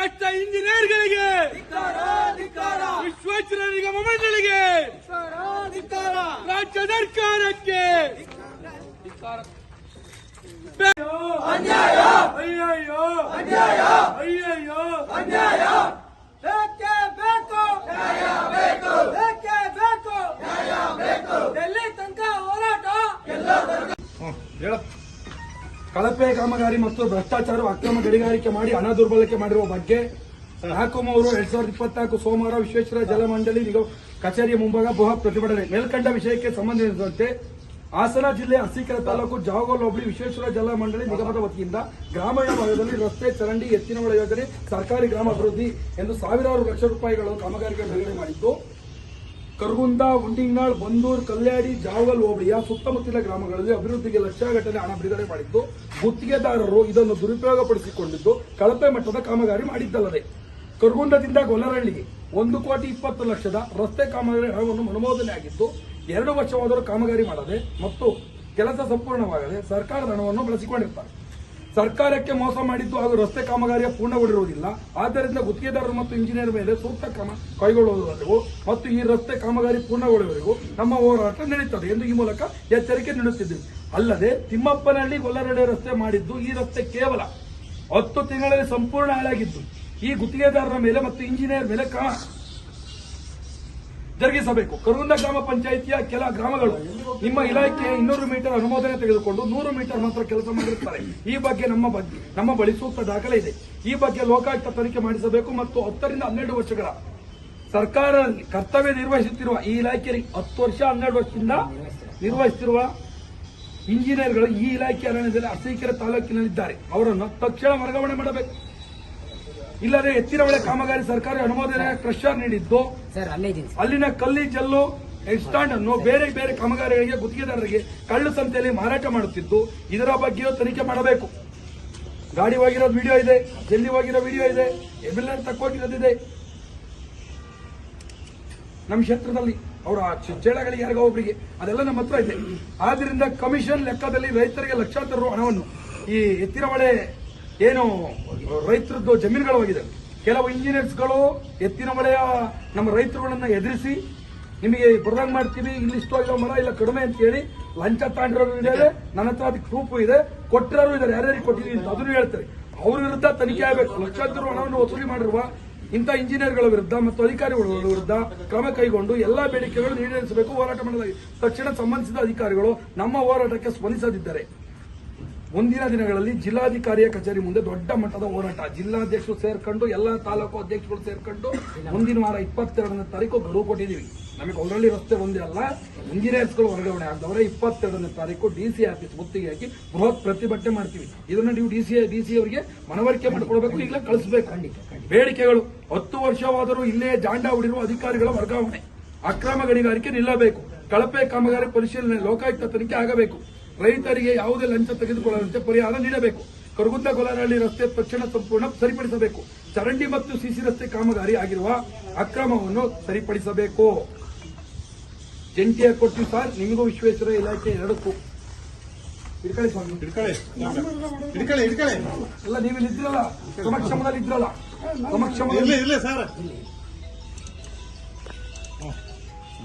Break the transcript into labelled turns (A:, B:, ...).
A: ಭ್ರಷ್ಟ ಇಂಜಿನಿಯರ್ಗಳಿಗೆ! ವಿಶ್ವೇಶ್ವರ ನಿಗಮ ಮಂಡಳಿಗೆ! ರಾಜ್ಯ ಸರ್ಕಾರಕ್ಕೆ! ಅನ್ಯಾಯ! ಅಯ್ಯಯ್ಯೋ! ಅನ್ಯಾಯ! ಅಯ್ಯಯ್ಯೋ!
B: ಕಳಪೆ ಕಾಮಗಾರಿ ಮತ್ತು ಭ್ರಷ್ಟಾಚಾರ ಅಕ್ರಮ ಗಣಿಗಾರಿಕೆ ಮಾಡಿ ಹಣ ದುರ್ಬಳಕೆ ಮಾಡಿರುವ ಬಗ್ಗೆ ನಾಲ್ಕು ಅವರು ಎರಡ್ ಸಾವಿರದ ಇಪ್ಪತ್ನಾಲ್ಕು ಸೋಮವಾರ ವಿಶ್ವೇಶ್ವರ ಜಲಮಂಡಳಿ ಕಚೇರಿಯ ಮುಂಭಾಗ ಬೃಹತ್ ಪ್ರತಿಭಟನೆ. ಮೇಲ್ಕಂಡ ವಿಷಯಕ್ಕೆ ಸಂಬಂಧಿಸಿದಂತೆ ಹಾಸನ ಜಿಲ್ಲೆ ಅರಸೀಕೆರೆ ತಾಲೂಕು ಜಾವಗೋಲ್ ಹೋಬಳಿ ವಿಶ್ವೇಶ್ವರ ಜಲಮಂಡಳಿ ನಿಗಮದ ವತಿಯಿಂದ ಗ್ರಾಮೀಣ ಭಾಗದಲ್ಲಿ ರಸ್ತೆ ಚರಂಡಿ ಎತ್ತಿನ ಯೋಜನೆ ಸರ್ಕಾರಿ ಗ್ರಾಮ ಅಭಿವೃದ್ಧಿ ಎಂದು ಸಾವಿರಾರು ಲಕ್ಷ ರೂಪಾಯಿಗಳನ್ನು ಕಾಮಗಾರಿಗೆ ಬಿಡುಗಡೆ ಮಾಡಿದ್ದು ಕರ್ಗುಂದ ಉಂಡಿಂಗ್ನಾಳ್ ಬಂದೂರ್, ಕಲ್ಯಾಡಿ, ಜಾವಗಲ್ ಹೋಬಳಿಯ ಸುತ್ತಮುತ್ತಲ ಗ್ರಾಮಗಳಲ್ಲಿ ಅಭಿವೃದ್ಧಿಗೆ ಲಕ್ಷಗಟ್ಟಲೆ ಹಣ ಬಿಡುಗಡೆ ಮಾಡಿದ್ದು ಗುತ್ತಿಗೆದಾರರು ಇದನ್ನು ದುರುಪಯೋಗಪಡಿಸಿಕೊಂಡಿದ್ದು ಕಳಪೆ ಮಟ್ಟದ ಕಾಮಗಾರಿ ಮಾಡಿದ್ದಲ್ಲದೆ. ಕರ್ಗುಂದದಿಂದ ಗೊಲ್ಲರಹಳ್ಳಿಗೆ ಒಂದು ಕೋಟಿ ಇಪ್ಪತ್ತು ಲಕ್ಷದ ರಸ್ತೆ ಕಾಮಗಾರಿ ಹಣವನ್ನು ಅನುಮೋದನೆ ಆಗಿದ್ದು, ಎರಡು ವರ್ಷವಾದರೂ ಕಾಮಗಾರಿ ಮಾಡದೆ ಮತ್ತು ಕೆಲಸ ಸಂಪೂರ್ಣವಾಗದೆ ಸರ್ಕಾರದ ಹಣವನ್ನು ಬಳಸಿಕೊಂಡಿರ್ತಾರೆ. ಸರ್ಕಾರಕ್ಕೆ ಮೋಸ ಮಾಡಿದ್ದು ಹಾಗೂ ರಸ್ತೆ ಕಾಮಗಾರಿಯ ಪೂರ್ಣಗೊಂಡಿರುವುದಿಲ್ಲ ಆದ್ದರಿಂದ ಗುತ್ತಿಗೆದಾರರು ಮತ್ತು ಇಂಜಿನಿಯರ್ ಮೇಲೆ ಸೂಕ್ತ ಕ್ರಮ ಕೈಗೊಳ್ಳುವುದವರೆಗೂ ಮತ್ತು ಈ ರಸ್ತೆ ಕಾಮಗಾರಿ ಪೂರ್ಣಗೊಳ್ಳುವವರೆಗೂ ನಮ್ಮ ಹೋರಾಟ ನಡೆಯುತ್ತದೆ ಎಂದು ಈ ಮೂಲಕ ಎಚ್ಚರಿಕೆ ನೀಡುತ್ತಿದ್ದೇವೆ. ಅಲ್ಲದೆ ತಿಮ್ಮಪ್ಪನಹಳ್ಳಿ ಗೊಲ್ಲರಡೆ ರಸ್ತೆ ಮಾಡಿದ್ದು ಈ ರಸ್ತೆ ಕೇವಲ ಹತ್ತು ತಿಂಗಳಲ್ಲಿ ಸಂಪೂರ್ಣ ಹಾಳಾಗಿದ್ದು, ಈ ಗುತ್ತಿಗೆದಾರರ ಮೇಲೆ ಮತ್ತು ಇಂಜಿನಿಯರ್ ಮೇಲೆ ಕ್ರಮ ಜರುಗಿಸಬೇಕು. ಕರುಂದ ಗ್ರಾಮ ಪಂಚಾಯಿತಿಯ ಕೆಲ ಗ್ರಾಮಗಳು ನಿಮ್ಮ ಇಲಾಖೆ ಇನ್ನೂರು ಮೀಟರ್ ಅನುಮೋದನೆ ತೆಗೆದುಕೊಂಡು ನೂರು ಮೀಟರ್ ಮಾತ್ರ ಕೆಲಸ ಮಾಡಿರುತ್ತಾರೆ. ಈ ಬಗ್ಗೆ ನಮ್ಮ ಬಗ್ಗೆ, ನಮ್ಮ ಬಳಿ ಸೂಕ್ತ ದಾಖಲೆ ಇದೆ. ಈ ಬಗ್ಗೆ ಲೋಕಾಯುಕ್ತ ತನಿಖೆ ಮಾಡಿಸಬೇಕು ಮತ್ತು ಹತ್ತರಿಂದ ಹನ್ನೆರಡು ವರ್ಷಗಳ ಸರ್ಕಾರ ಕರ್ತವ್ಯ ನಿರ್ವಹಿಸುತ್ತಿರುವ ಈ ಇಲಾಖೆಯಲ್ಲಿ ಹತ್ತು ವರ್ಷ, ಹನ್ನೆರಡು ವರ್ಷದಿಂದ ನಿರ್ವಹಿಸುತ್ತಿರುವ ಇಂಜಿನಿಯರ್ಗಳು ಈ ಇಲಾಖೆ ಅರಣ್ಯದಲ್ಲಿ ಅರಸೀಕೆರೆ ತಾಲೂಕಿನಲ್ಲಿದ್ದಾರೆ. ಅವರನ್ನು ತಕ್ಷಣ ವರ್ಗಾವಣೆ ಮಾಡಬೇಕು. ಇಲ್ಲದೆ ಎತ್ತಿನ ಹೊಳೆ ಕಾಮಗಾರಿ ಸರ್ಕಾರಿ ಅನುಮೋದನೆ ಕ್ರಷರ್ ನೀಡಿದ್ದು. ಅಲ್ಲಿನ ಕಲ್ಲಿ ಜಲ್ಲು ಎಕ್ಸ್ಟಾಂಡ್ ಅನ್ನು ಬೇರೆ ಬೇರೆ ಕಾಮಗಾರಿಗಳಿಗೆ ಗುತ್ತಿಗೆದಾರರಿಗೆ ಕಳ್ಳು ಸಂತೆಯಲ್ಲಿ ಮಾರಾಟ ಮಾಡುತ್ತಿದ್ದು ಇದರ ಬಗ್ಗೆಯೂ ತನಿಖೆ ಮಾಡಬೇಕು. ಗಾಡಿ ಹೋಗಿರೋ ವಿಡಿಯೋ ಇದೆ ಜಲ್ಲಿ ಹೋಗಿರೋ ವಿಡಿಯೋ ಇದೆ ಎಬಿಲೆಂಟ್ ತಕ್ಕೋಗಿರೋದಿದೆ ನಮ್ಮ ಕ್ಷೇತ್ರದಲ್ಲಿ ಅವರ ಚೇಳಗಳಿಗೆ ಯಾರಿಗೋ ಒಬ್ಬರಿಗೆ ಅದೆಲ್ಲ ನಮ್ಮ ಹತ್ರ ಇದೆ. ಆದ್ರಿಂದ ಕಮಿಷನ್ ಲೆಕ್ಕದಲ್ಲಿ ರೈತರಿಗೆ ಲಕ್ಷಾಂತರ ರು ಹಣವನ್ನು ಈ ಎತ್ತಿನಹೊಳೆ ಏನು ರೈತರದ್ದು ಜಮೀನುಗಳು ಹೋಗಿದೆ ಕೆಲವು ಇಂಜಿನಿಯರ್ಸ್ಗಳು ಎತ್ತಿನ ಮಳೆಯ ನಮ್ಮ ರೈತರುಗಳನ್ನ ಎದುರಿಸಿ ನಿಮಗೆ ಬರ್ದಂಗ್ ಮಾಡ್ತೀವಿ, ಇಲ್ಲಿ ಇಷ್ಟು ಆಗಿರೋ ಮರ ಇಲ್ಲ, ಕಡಿಮೆ ಅಂತ ಹೇಳಿ ಲಂಚ ತಾಂಡಿರೋರು ಇದ್ದಾರೆ, ನನ್ನ ಹತ್ರ ಅದಕ್ಕೆ ಪ್ರೂಫ್ ಇದೆ, ಕೊಟ್ಟಿರೋರು ಇದ್ದಾರೆ, ಯಾರ್ಯಾರಿಗೆ ಕೊಟ್ಟಿದ್ದೀವಿ ಅಂತ ಅದನ್ನು ಹೇಳ್ತಾರೆ. ಅವ್ರ ವಿರುದ್ಧ ತನಿಖೆ ಆಗಬೇಕು. ಲಕ್ಷಾಂತರ ಹಣವನ್ನು ವಸೂಲಿ ಮಾಡಿರುವ ಇಂಥ ಇಂಜಿನಿಯರ್ಗಳ ವಿರುದ್ಧ ಮತ್ತು ಅಧಿಕಾರಿಗಳ ವಿರುದ್ಧ ಕ್ರಮ ಕೈಗೊಂಡು ಎಲ್ಲಾ ಬೇಡಿಕೆಗಳನ್ನು ಈಡೇರಿಸಬೇಕು, ಹೋರಾಟ ಮಾಡಲಾಗಿದೆ. ತಕ್ಷಣ ಸಂಬಂಧಿಸಿದ ಅಧಿಕಾರಿಗಳು ನಮ್ಮ ಹೋರಾಟಕ್ಕೆ ಸ್ಪಂದಿಸದಿದ್ದರೆ. ಮುಂದಿನ ದಿನಗಳಲ್ಲಿ ಜಿಲ್ಲಾಧಿಕಾರಿಯ ಕಚೇರಿ ಮುಂದೆ ದೊಡ್ಡ ಮಟ್ಟದ ಹೋರಾಟ. ಜಿಲ್ಲಾಧ್ಯಕ್ಷರು ಸೇರ್ಕೊಂಡು ಎಲ್ಲ ತಾಲೂಕು ಅಧ್ಯಕ್ಷಗಳು ಸೇರ್ಕೊಂಡು ಮುಂದಿನ ವಾರ ಇಪ್ಪತ್ತೆರಡನೇ ತಾರೀಕು ಗಡುವು ಕೊಟ್ಟಿದ್ದೀವಿ. ನಮಗೆ ಆಲ್ರೆಡಿ ರಸ್ತೆ ಒಂದೇ ಅಲ್ಲ ಇಂಜಿನಿಯರ್ಸ್ಗಳು ವರ್ಗಾವಣೆ ಆಗದವರೆ ಇಪ್ಪತ್ತೆರಡನೇ ತಾರೀಕು ಡಿ ಸಿ ಆಫೀಸ್ ಮುತ್ತಿಗೆ ಹಾಕಿ ಬೃಹತ್ ಪ್ರತಿಭಟನೆ ಮಾಡ್ತೀವಿ. ಇದನ್ನು ನೀವು ಡಿ ಸಿ ಡಿ ಸಿ ಅವರಿಗೆ ಮನವರಿಕೆ ಮಾಡಿಕೊಡ್ಬೇಕು ಈಗಲೇ ಕಳಿಸಬೇಕು. ಬೇಡಿಕೆಗಳು. ಹತ್ತು ವರ್ಷವಾದರೂ ಇಲ್ಲೇ ಜಾಂಡ ಹೊಡಿರುವ ಅಧಿಕಾರಿಗಳ ವರ್ಗಾವಣೆ. ಅಕ್ರಮ ಗಣಿಗಾರಿಕೆ ನಿಲ್ಲಬೇಕು. ಕಳಪೆ ಕಾಮಗಾರಿ ಪರಿಶೀಲನೆ ಲೋಕಾಯುಕ್ತ ತನಿಖೆ ಆಗಬೇಕು. ರೈತರಿಗೆ ಯಾವುದೇ ಲಂಚ ತೆಗೆದುಕೊಳ್ಳದಂತೆ ಪರಿಹಾರ ನೀಡಬೇಕು. ಕರಗುಂದ ಗೊಲರಹಳ್ಳಿ ರಸ್ತೆ ತಕ್ಷಣ ಸಂಪೂರ್ಣ ಸರಿಪಡಿಸಬೇಕು. ಚರಂಡಿ ಮತ್ತು ಸಿಸಿ ರಸ್ತೆ ಕಾಮಗಾರಿ ಆಗಿರುವ ಅಕ್ರಮವನ್ನು ಸರಿಪಡಿಸಬೇಕು. ಜಂಟಿಯಾಗಿ ಕೊಡ್ತೀವಿ ಸರ್ ನಿಮಗೂ ವಿಶ್ವೇಶ್ವರ ಇಲಾಖೆ ಎರಡಕ್ಕೂ ಇಟ್ಕೊಳ್ಳಿ ಸ್ವಾಮಿ.
C: ಹಿಡ್ಕೊಳ್ಳಿ ಹಿಡ್ಕೊಳ್ಳಿ ಹಿಡ್ಕೊಳ್ಳಿ
B: ಎಲ್ಲ ನೀವು ಇದ್ರಲ್ಲ. ಸಮಕ್ಷಮದಲ್ಲಿ ಇದ್ರಲ್ಲ. ಸಮಕ್ಷಮದಲ್ಲಿ
C: ಇರ್ಲಿ ಸರ್.